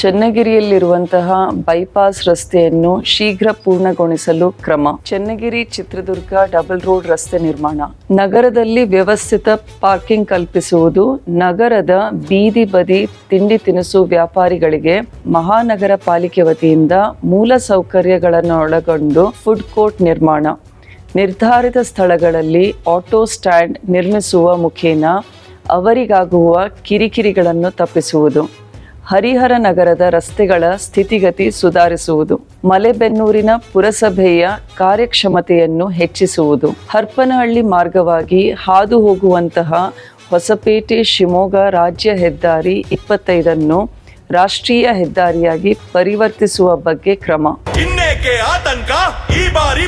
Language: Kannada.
ಚನ್ನಗಿರಿಯಲ್ಲಿರುವಂತಹ ಬೈಪಾಸ್ ರಸ್ತೆಯನ್ನು ಶೀಘ್ರ ಪೂರ್ಣಗೊಳಿಸಲು ಕ್ರಮ. ಚನ್ನಗಿರಿ ಚಿತ್ರದುರ್ಗ ಡಬಲ್ ರೋಡ್ ರಸ್ತೆ ನಿರ್ಮಾಣ. ನಗರದಲ್ಲಿ ವ್ಯವಸ್ಥಿತ ಪಾರ್ಕಿಂಗ್ ಕಲ್ಪಿಸುವುದು ನಗರದ ಬೀದಿ ಬದಿ ತಿಂಡಿ ತಿನಿಸು ವ್ಯಾಪಾರಿಗಳಿಗೆ ಮಹಾನಗರ ಪಾಲಿಕೆ ವತಿಯಿಂದ ಮೂಲ ಸೌಕರ್ಯಗಳನ್ನು ಒಳಗೊಂಡು ಫುಡ್ ಕೋರ್ಟ್ ನಿರ್ಮಾಣ. ನಿರ್ಧಾರಿತ ಸ್ಥಳಗಳಲ್ಲಿ ಆಟೋ ಸ್ಟ್ಯಾಂಡ್ ನಿರ್ಮಿಸುವ ಮುಖೇನ ಅವರಿಗಾಗುವ ಕಿರಿಕಿರಿಗಳನ್ನು ತಪ್ಪಿಸುವುದು. ಹರಿಹರ ನಗರದ ರಸ್ತೆಗಳ ಸ್ಥಿತಿಗತಿ ಸುಧಾರಿಸುವುದು, ಮಲೆಬೆನ್ನೂರಿನ ಪುರಸಭೆಯ ಕಾರ್ಯಕ್ಷಮತೆಯನ್ನು ಹೆಚ್ಚಿಸುವುದು, ಹರ್ಪನಹಳ್ಳಿ ಮಾರ್ಗವಾಗಿ ಹಾದು ಹೋಗುವಂತಹ ಹೊಸಪೇಟೆ ಶಿವಮೊಗ್ಗ ರಾಜ್ಯ ಹೆದ್ದಾರಿ ಇಪ್ಪತ್ತೈದನ್ನು ರಾಷ್ಟ್ರೀಯ ಹೆದ್ದಾರಿಯಾಗಿ ಪರಿವರ್ತಿಸುವ ಬಗ್ಗೆ ಕ್ರಮ. ಆತಂಕ? ಈ ಬಾರಿ